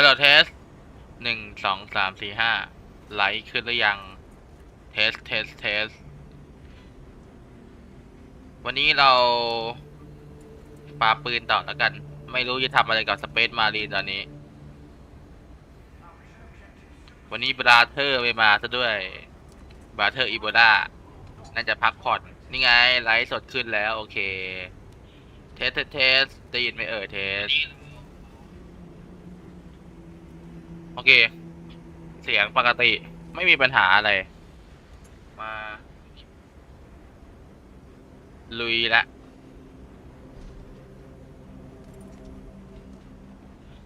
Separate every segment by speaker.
Speaker 1: ฮัลโหลเทสหนึ่งสองสามสี่ห้าไลค์ขึ้นหรือยัง เทส เทส เทส วันนี้เราปาปืนต่อแล้วกัน ไม่รู้จะทำอะไรกับสเปซมารีตอนนี้ วันนี้บราเธอร์ไม่มาซะด้วย บราเธอร์อีโบลาน่าจะพักผ่อน นี่ไง ไลฟ์สดขึ้นแล้ว โอเค เทส เทส เทส ได้ยินไหมเอ่ยเทส โอเค เสียงปกติไม่มีปัญหาอะไร มา ลุยละ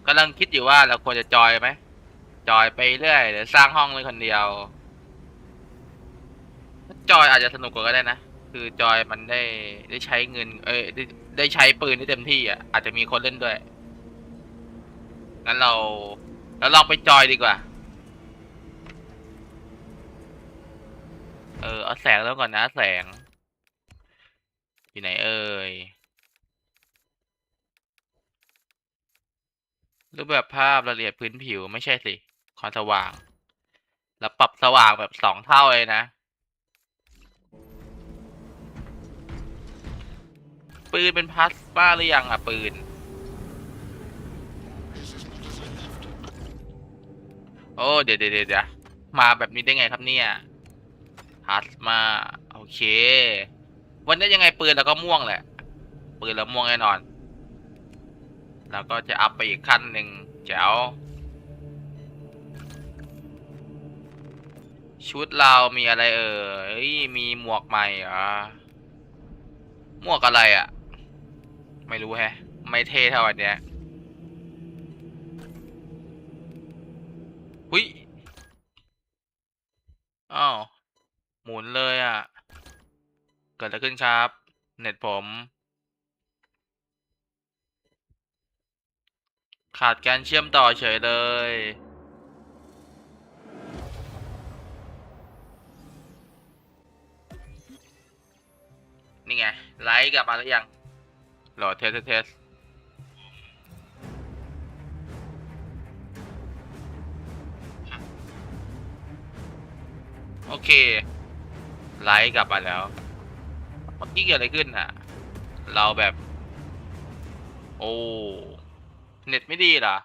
Speaker 1: กำลังคิดอยู่ว่าเราควรจะจอยไหม จอยไปเรื่อยหรือสร้างห้องเลยคนเดียว จอยอาจจะสนุกกว่าก็ได้นะ คือจอยมันได้ได้ใช้เงิน เอ้ยได้ได้ใช้ปืนได้เต็มที่อะ อาจจะมีคนเล่นด้วย งั้นเรา เราลองไปจอยดีกว่า เออ เอาแสงแล้วก่อนนะแสง อยู่ไหนเอ่ย รูปแบบภาพรายละเอียดพื้นผิวไม่ใช่สิ ความสว่าง แล้วปรับสว่างแบบสองเท่าเลยนะ ปืนเป็นพลาสมาหรือยังอะปืน โอ้เดี๋ยวเดี๋ยวเดี๋ยวมาแบบนี้ได้ไงครับเนี่ยพลาสมาโอเค วันนี้ยังไงปืนเราก็ม่วงแหละ ปืนเราม่วงแน่นอน แล้วก็จะอัพไปอีกขั้นหนึ่งแจ๋วชุดเรามีอะไรเอ่ยมีหมวกใหม่เหรอหมวกอะไรอะ่ะ ไม่รู้แฮะ ไม่เท่เท่าอันเนี้ย หุยอ้าว หมุนเลยอะ่ะ เกิดอะไรขึ้นครับ เน็ตผม ขาดการเชื่อมต่อเฉยเลยนี่ไง ไลค์กลับมาแล้วยังหลดเทสเทส โอเค ไลท์กลับมาแล้วเมื่อกี้เกิดอะไรขึ้นอะ เราแบบ โอ้ เน็ตไม่ดีเหรอ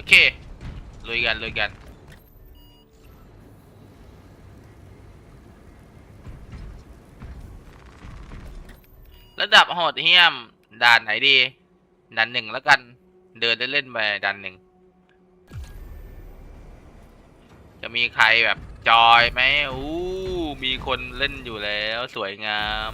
Speaker 1: อเคลุยกันลุยกัน ระดับโหดเหี้ยมด่านไหนดีด่านหนึ่งแล้วกัน เดินเล่นๆไปด่านหนึ่ง จะมีใครแบบจอยไหมอู้มีคนเล่นอยู่แล้ว สวยงาม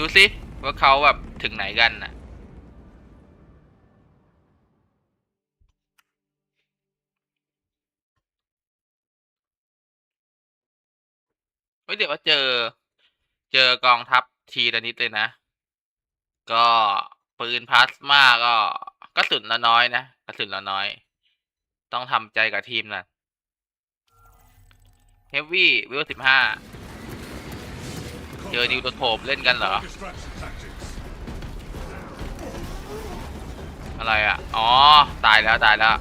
Speaker 1: ดูสิว่าเขาแบบถึงไหนกันน่ะ เฮ้ยเดี๋ยวว่าเจอ เจอกองทัพทีละนิดเลยนะ ก็ปืนพลาสมาก็กระสุนละน้อยนะกระสุนละน้อย ต้องทำใจกับทีมนะเฮฟวี่วิวสิบห้า เจอดิวโตโถบเล่นกันเหรอ อะไรอะ อ๋อ ตายแล้วตายแล้ว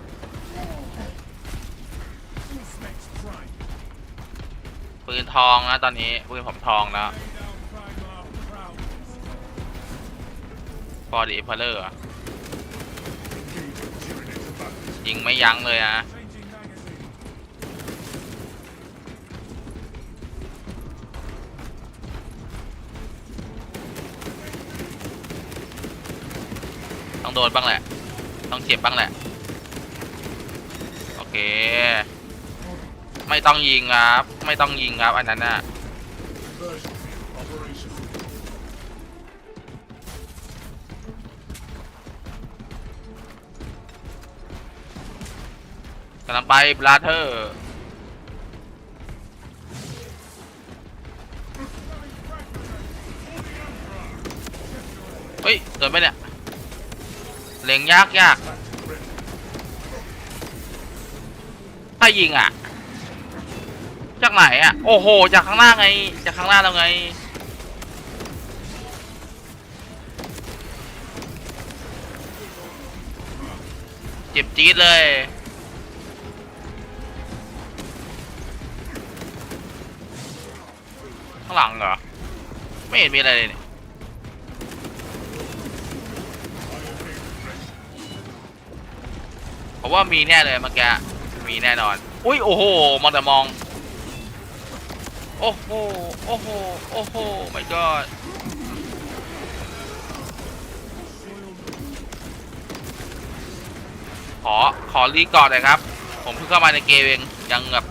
Speaker 1: ปืนทองนะตอนนี้ ปืนผมทองแล้วฟอร์ดอีพเลอร์ยิงไม่ยั้งเลยอะต้องโดนบ้างแหละ ต้องเจ็บบ้างแหละ โอเค ไม่ต้องยิงครับ ไม่ต้องยิงครับอันนั้นน่ะกำลังไปบราเธอร์เฮ้ยเกิดไปเนี่ย เล็งยากยากถ้ายิงอะ จากไหนอะ โอ้โห จากข้างหน้าไง จากข้างหน้าเราไง เจ็บจี๊ดเลยข้างหลังเหรอ ไม่เห็นมีอะไรเลย ผมว่ามีแน่เลยเมื่อกี้มีแน่นอน อุ้ยโอ้โหมองแต่มอง โอ้โหโอ้โหโอ้โหมันก็ขอขอรีก่อนหน่อยครับ ผมเพิ่งเข้ามาในเกมเองยังแบบ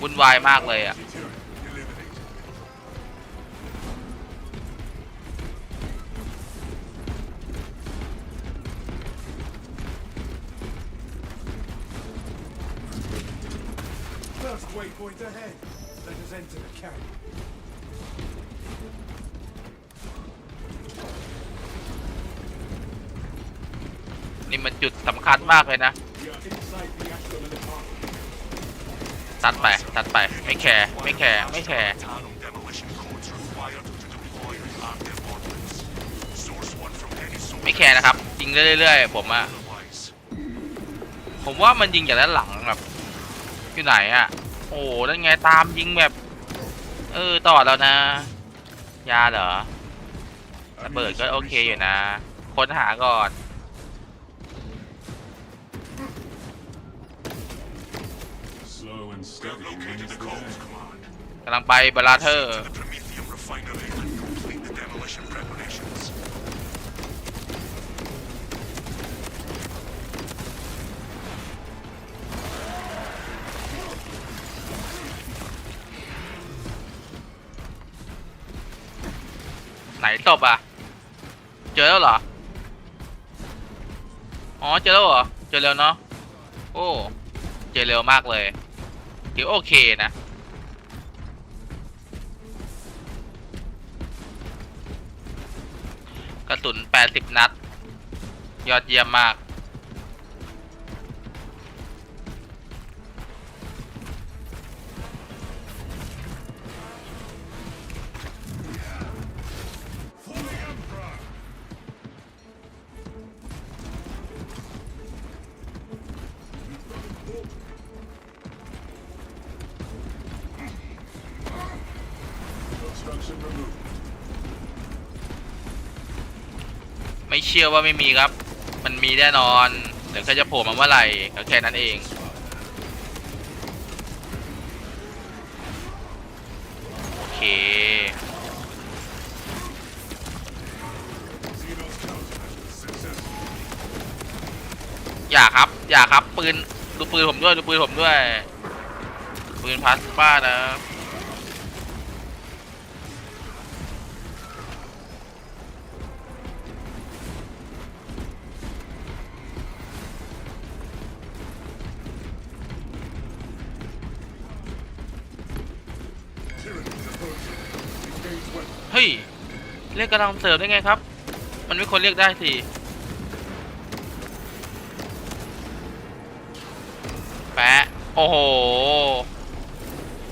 Speaker 1: วุ่นวายมากเลยอะ
Speaker 2: First waypoint ahead. Let us enter the camp.
Speaker 1: นี่มันจุดสำคัญมากเลยนะ
Speaker 2: We are inside the Ashkelon apartment.
Speaker 1: ตัดไป ตัดไป ไม่แคร์ ไม่แคร์ ไม่แคร์
Speaker 3: Tunnel demolition codes required to deploy and arm their ordnance. Source one from any source.
Speaker 1: ไม่แคร์นะครับ ยิงเรื่อยๆ ผมอะ
Speaker 3: Otherwise,
Speaker 1: ผมว่ามันยิงจากด้านหลังแบบอยู่ไหนอะ โอ้นั่นไงตามยิงแบบ เออต่อแล้วนะ ยาเหรอระเบิดก็โอเคอยู่นะ ค้นหาก่อน
Speaker 2: Slow and
Speaker 3: we have
Speaker 2: steady
Speaker 3: located
Speaker 2: wins
Speaker 3: the
Speaker 2: the
Speaker 3: codes
Speaker 2: day.
Speaker 3: command.
Speaker 1: กำลังไปบราเธอร์
Speaker 3: To the
Speaker 1: ไหนศพอะเจอแล้วเหรอ อ๋อ เจอแล้วเหรอ เจอเร็วเนาะ โอ้ เจอเร็วมากเลยถือโอเคนะ กระสุน 80 นัด ยอดเยี่ยมมาก ชื่อว่าไม่มีครับ มันมีแน่นอนเดี๋ยวเขาจะโผล่มาเมื่อไหร่ก็แค่นั้นเองโอเคอย่าครับอย่าครับปืนดูปืนผมด้วยดูปืนผมด้วยปืนพลาสมานะ เรียกกำลังเสริมได้ไงครับ มันไม่ควรเรียกได้สิแปะโอ้โห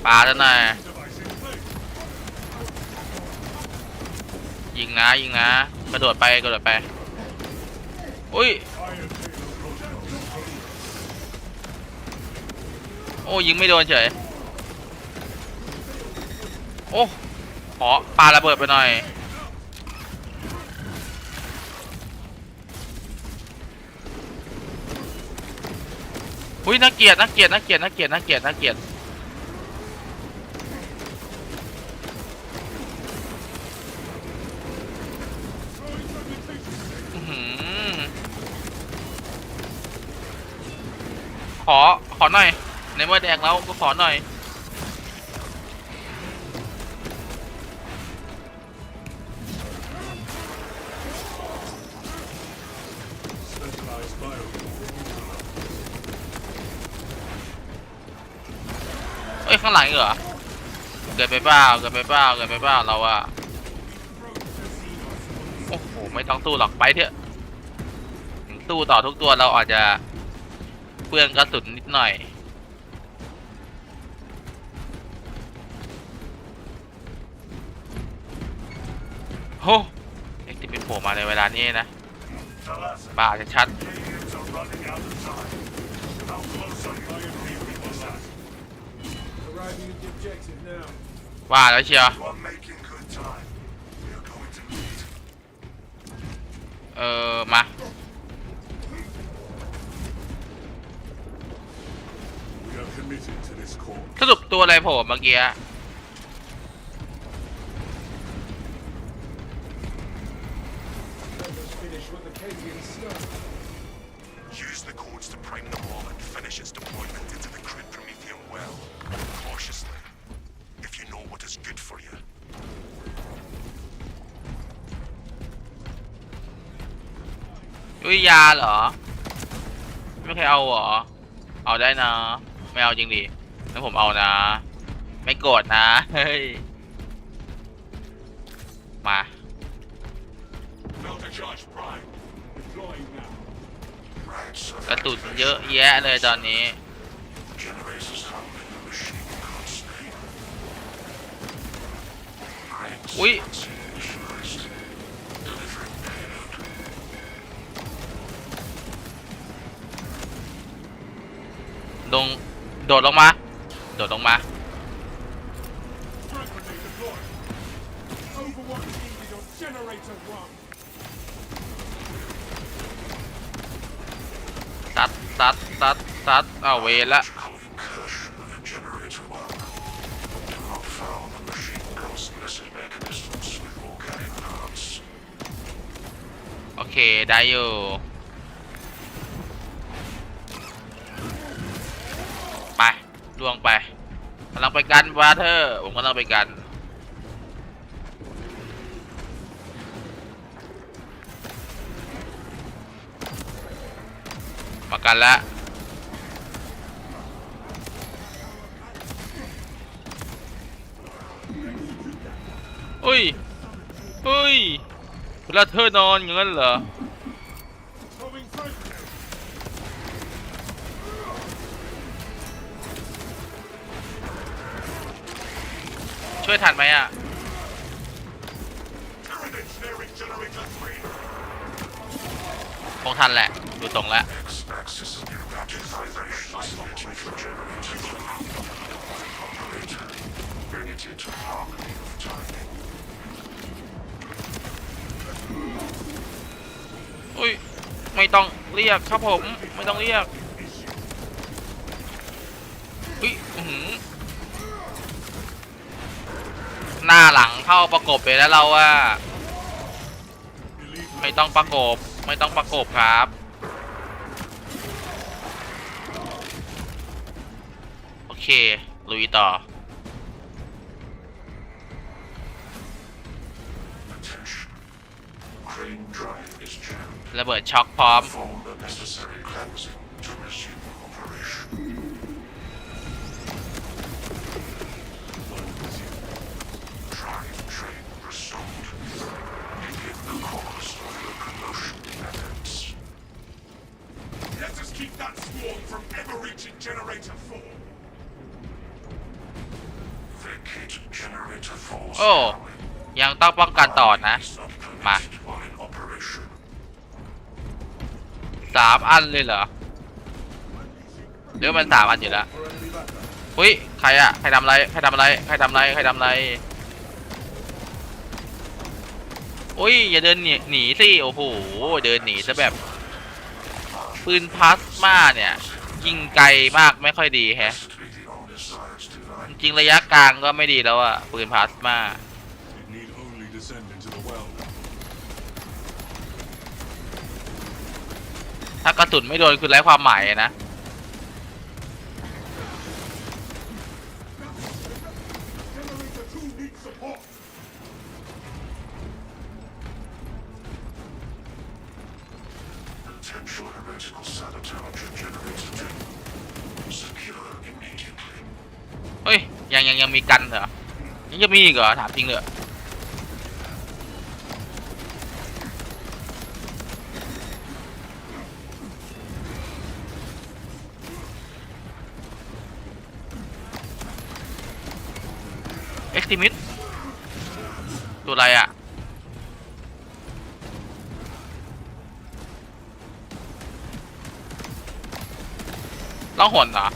Speaker 1: ปาแล้วหน่อยยิงนะยิงนะกระโดดไปกระโดดไปอุ้ยโอ้ยิงไม่โดนเฉยโอ้ขอปาระเบิดไปหน่อย อุ้ยน่าเกลียดน่าเกลียดน่าเกลียดน่าเกลียดน่าเกลียดน่าเกลียดขอขอหน่อยในเมื่อแดงแล้วก็ขอหน่อย อ้ยข้างหลังเหรอ เกิดไปเปล่าเกิดไปเปล่าเกิดไปเปล่าเราอะโอ้โหไม่ต้องสู้หรอกไปเถอะถึงสู้ต่อทุกตัวเราอาจจะเปลืองกระสุนนิดหน่อยโหเอ็กติเป็นโผล่มาในเวลานี้นะบ้าชัด
Speaker 3: aliens are running out of time. How close are you to being with us?
Speaker 2: Arriving at the objective now.
Speaker 1: ๆ ว่าแล้วเชียวเออมาสรุปตัวอะไรผมเมื่อกี้ิยาเหรอ ไม่เคยเอาเหรอ เอาได้นะ ไม่เอาจริงดิแล้วผมเอานะ ไม่โกรธนะ เฮ้ย มา กระสุนเยอะแยะเลยตอนนี้ อุ้ย โดดลงมา โดดลงมา ตัดตัดตัดตัดเอาเวละโอเค ได้อยู่ ไปกันบาเธอร์ผมกำลังไปกัน มากันแล้วอุ้ยอุ้ยบราเธอนอนอย่างนั้นเหรอ ช่วยทันไหมอะคงทันแหละ ดูตรงแล้วอุ้ย ไม่ต้องเรียกครับผม ไม่ต้องเรียกอุ้ย อือ หน้าหลังเข้าประกบเลยแล้วเราว่า ไม่ต้องประกบ ไม่ต้องประกบครับ โอเค ลุยต่อ ระเบิดช็อคพร้อม
Speaker 3: from ever reaching generator 4. Vacate generator 4's
Speaker 1: โอ้ ยังต้องป้องกันต่อนะ
Speaker 3: is not
Speaker 1: Ma.
Speaker 3: permitted while in operation.
Speaker 1: สามอันเลยเหรอ หรือมันสามอันอยู่แล้วอุ้ย ใครอะใครทำไร ใครทำไร ใครทำไร ใครทำไร อุ้ย อย่าเดินหนีหนีสิ โอ้โห เดินหนีซะแบบ ปืนพลาสมาเนี่ย ยิงไกลมากไม่ค่อยดีแฮะ จริงระยะกลางก็ไม่ดีแล้วอะปืนพลาสมาถ้ากระสุนไม่โดนคือไร้ความหมายนะ
Speaker 3: potential heretical sabotage generator two. Secure immediately.
Speaker 1: เฮ้ย ยังยังยังมีกันเหรอ ยังจะมีอีกเหรอ ถามจริงเลยเอ็กซ์ติมิดตัวอะไรอะ ต้องหนเหรอ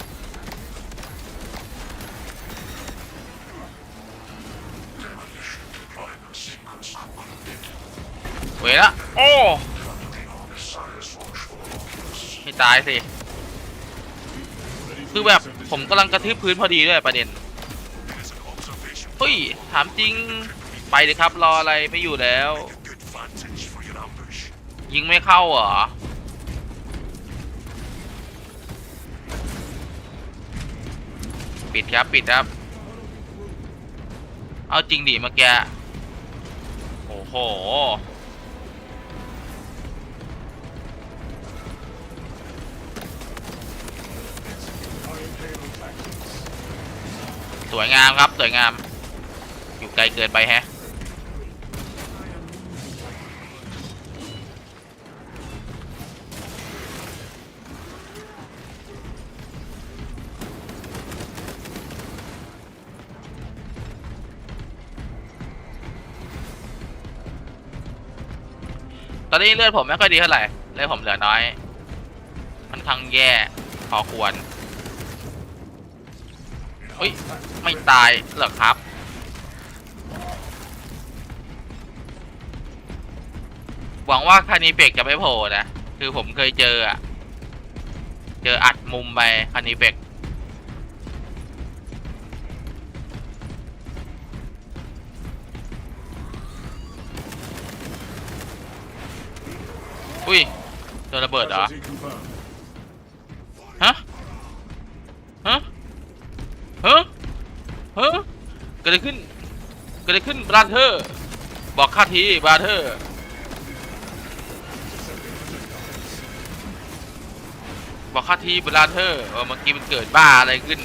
Speaker 1: เว้ยละโอไม่ตายสิ คือแบบผมกำลังกระทืบพื้นพอดีด้วยประเด็น เฮ้ย ถามจริง ไปเลยครับ รออะไรไม่อยู่แล้ว ยิงไม่เข้าเหรอ ปิดครับปิดครับ เอาจริงดิเมื่อกี้โอ้โหสวยงามครับ สวยงาม อยู่ไกลเกินไปแฮะ อนนี้เลือดผมไม่ค่อยดีเท่าไหร่ เลือดผมเหลือน้อยมันข้งแย่พอควรเฮ้ย ไม่ตายเหรอครับ หวังว่าคานิเฟกจะไม่โผล่นะ คือผมเคยเจออะเจออัดมุมไปคานิเฟก นระเบิดเหรอ ฮะ ฮะ ฮะ ฮะ เกิดอะไรขึ้น เกิดอะไรขึ้นบราเธอร์ บอกข้าทีบราเธอร์ บอกข้าทีบราเธอร์ว่าเมื่อกี้มันเกิดบ้าอะไรขึ้น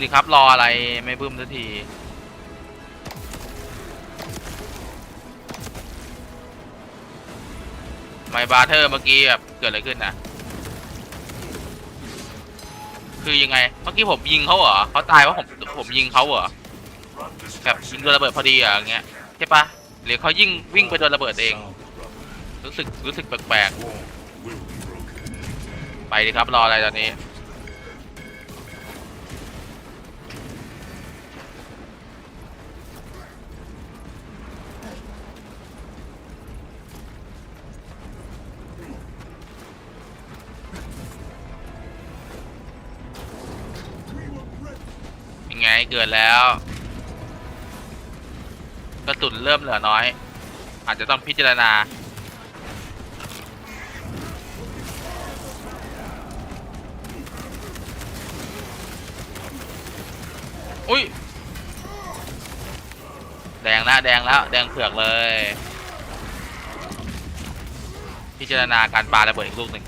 Speaker 1: บึ้มดิครับ รออะไรไม่บึ้มสักทีไมบาเทอร์เมื่อกี้แบบเกิดอะไรขึ้นนะคือยังไง เมื่อกี้ผมยิงเขาเหรอเขาตายเพราะผมผมยิงเขาเหรอแบบยิงโดนระเบิดพอดีอะอย่างเงี้ยใช่ปะหรือเขายิ่งวิ่งไปโดนระเบิดเอง รู้สึกรู้สึกแปลกๆไปดิครับรออะไรตอนนี้ งไงเกิดแล้ว กระสุนเริ่มเหลือน้อย อาจจะต้องพิจารณา อุ้ย แดงแล้วแดงแล้ว แดงเผือกเลย พิจารณาการปาระเบิดอีกลูกหนึ่ง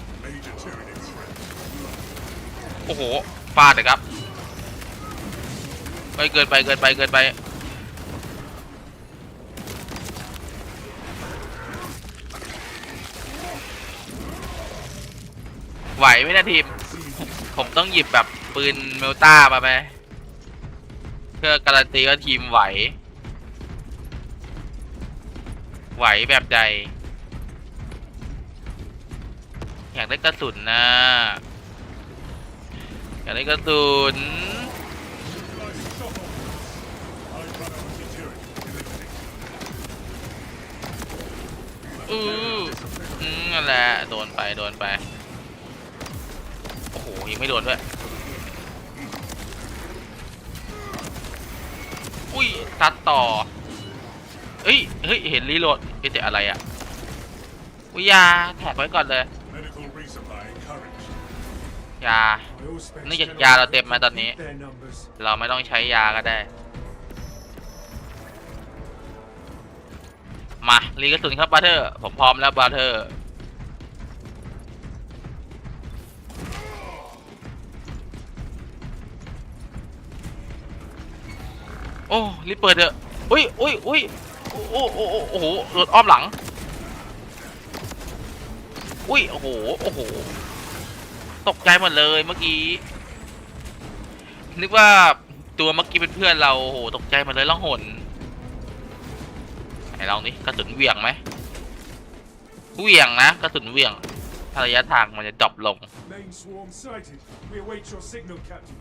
Speaker 1: โอ้โหฟาดเลยครับ ไปเกินไปเกินไปเกินไปไหวไหมนะทีม ผมต้องหยิบแบบปืนเมลต้ามาไหมเพื่อการันตีว่าทีมไหว ไหวแบบใด อยากได้กระสุนนะ อยากได้กระสุน อืออืมนั่นแหละโดนไปโดนไป โอ้โหยิงไม่โดนด้วย อุ้ยตัดต่อ เฮ้ยเฮ้ยเห็นรีโหลดเฮ้ยแต่อะไรอะ อุ้ยยาแท็กไว้ก่อนเลย
Speaker 2: Medical resupply encouraged.
Speaker 1: ยา
Speaker 2: My Auspex
Speaker 1: Nó giật
Speaker 2: cannot
Speaker 1: da là
Speaker 2: affect
Speaker 1: tiệm mà tao nhỉ?
Speaker 2: their numbers.
Speaker 1: เราไม่ต้องใช้ยาก็ได้ มารีกระสุนครับบาเทอร์ ผมพร้อมแล้วบาเทอร์โอ้รีบเปิดเถอะอุ้ยอุ้ยอุ้ยโอ้โอ้โอ้โอ้โหหลุดอ้อมหลัง อุ้ยโอ้โหโอ้โหตกใจหมดเลยเมื่อกี้ นึกว่าตัวเมื่อกี้เป็นเพื่อนเราโอ้โหตกใจหมดเลยล่องหน นลองนี่กระสุนเหวี่ยงไหมเหวี่ยงนะกระสุนเหวี่ยงถ้าระยะทางมันจะดรอปลง
Speaker 2: Main swarm sighted. We await your signal, Captain.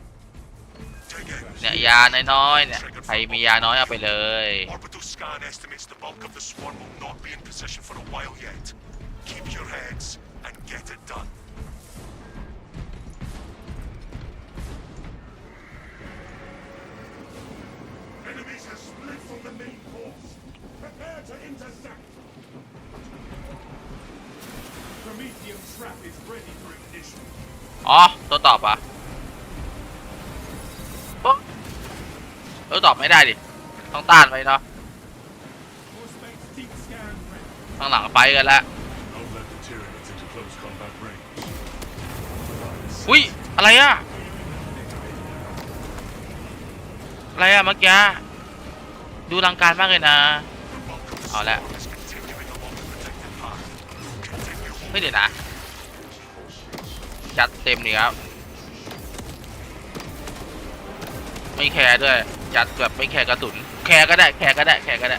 Speaker 3: Dig in.
Speaker 1: เนี่ยยาน้อยๆเนี่ยใครมียาน้อยเอาไปเลย
Speaker 3: Orbital Prepare to intercept.
Speaker 2: Prometheum trap is ready for ignition.
Speaker 1: อ๋อ ตัวตอบอะปุ๊บตัวตอบไม่ได้ดิ ต้องต้านไว้เนาะ
Speaker 2: Auspex deep scan ready.
Speaker 1: ข้างหลังไปกันแล้ว
Speaker 3: Don't let the Tyranids into close combat range.
Speaker 1: อุ้ย อะไรอะ อะไรอะเมื่อกี้ ดูรังการมากเลยนะ
Speaker 3: The bulk of the
Speaker 1: Oh, that-
Speaker 3: swarm is continuing along the protected path. Continue
Speaker 1: ไม่เดี๋ยวนะ จัดเต็มเลยครับ ไม่แคร์ด้วย จัดแบบไม่แคร์กระสุน แคร์ก็ได้ แคร์ก็ได้ แคร์ก็ได้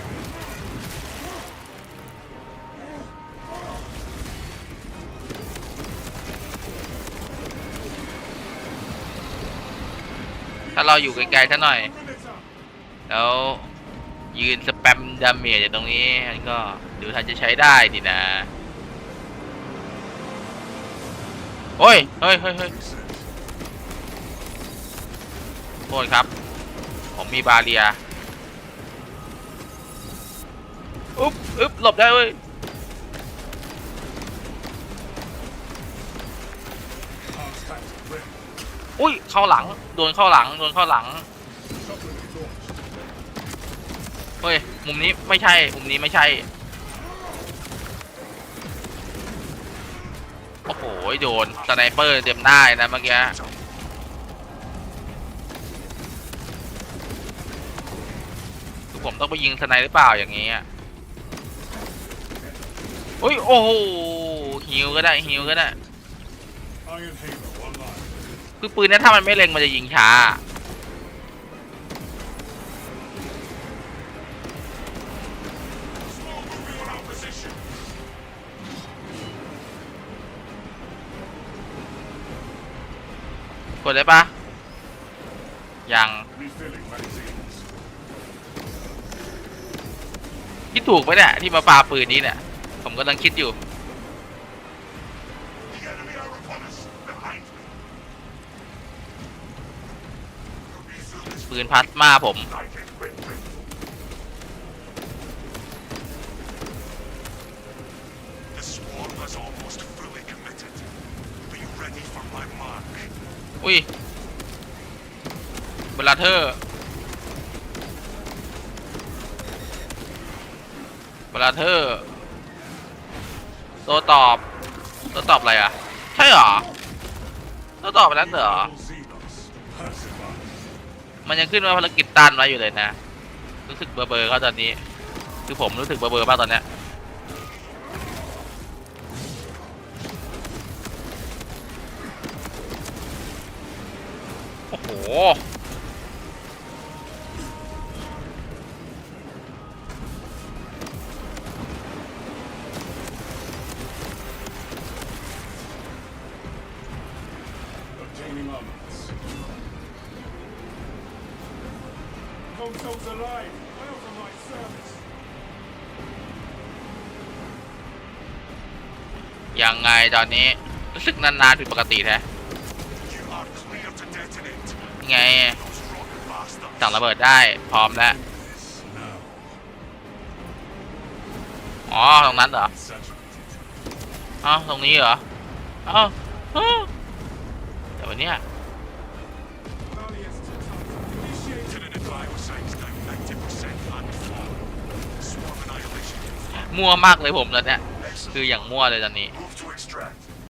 Speaker 1: ถ้าเราอยู่ไกลๆซะหน่อย แล้ว ยืนสแปมดาเมจอยู่ตรงนี้มันก็ดูท่านจะใช้ได้ดีนะ โอ้ย เฮ้ยเฮ้ยเฮ้ยโทษครับ ผมมีบาเรีย อุ๊บอุ๊บหลบได้เว้ยอุ้ย เข้าหลัง โดนเข้าหลัง โดนเข้าหลัง เฮ้ย มุมนี้ไม่ใช่ มุมนี้ไม่ใช่ โอ้โห โดนสไนเปอร์เต็มหน้นะเมื่อกี้ผมต้องไปยิงสไนหรือเปล่าอย่างงี้อะอุ้ย โอ้โหฮิวก็ได้ฮิวก็ได้คือปืนนี้ถ้ามันไม่เล็งมันจะยิงช้า ดเลยปะยังคิดถูกไหมเนี่ยที่มาปาปืนนี้เนี่ย ผมกำลังคิดอยู่ ปืนพัดมาผม อุ้ยเบลาเทอร์เบลาเทอร์ตัวตอบตัวตอบอะไรอะ ใช่เหรอตัวตอบไปแล้วเหรอ มันยังขึ้นว่าภารกิจต้านไว้อยู่เลยนะ รู้สึกเบอร์เบอร์เขาตอนนี้ คือผมรู้สึกเบอร์เบอร์มากตอนเนี้
Speaker 2: Obtaining armaments. Consoles alive. Welcome my service.
Speaker 1: ยังไงตอนนี้ รู้สึกนานๆผิดปกติแท้
Speaker 3: You are clear to detonate.
Speaker 1: ยังไง
Speaker 3: Those rotten bastards.
Speaker 1: สั่งระเบิดได้พร้อมแล้ว
Speaker 3: Now.
Speaker 1: อ๋อ ตรงนั้นเหรอ
Speaker 3: Saturated.
Speaker 1: เอ้าตรงนี้เหรอ เอ้าเอ้า
Speaker 3: แต่ เนี่ยมั่วมากเลยผมตอนเนี้ยคืออย่างมั่วเลยตอนนี้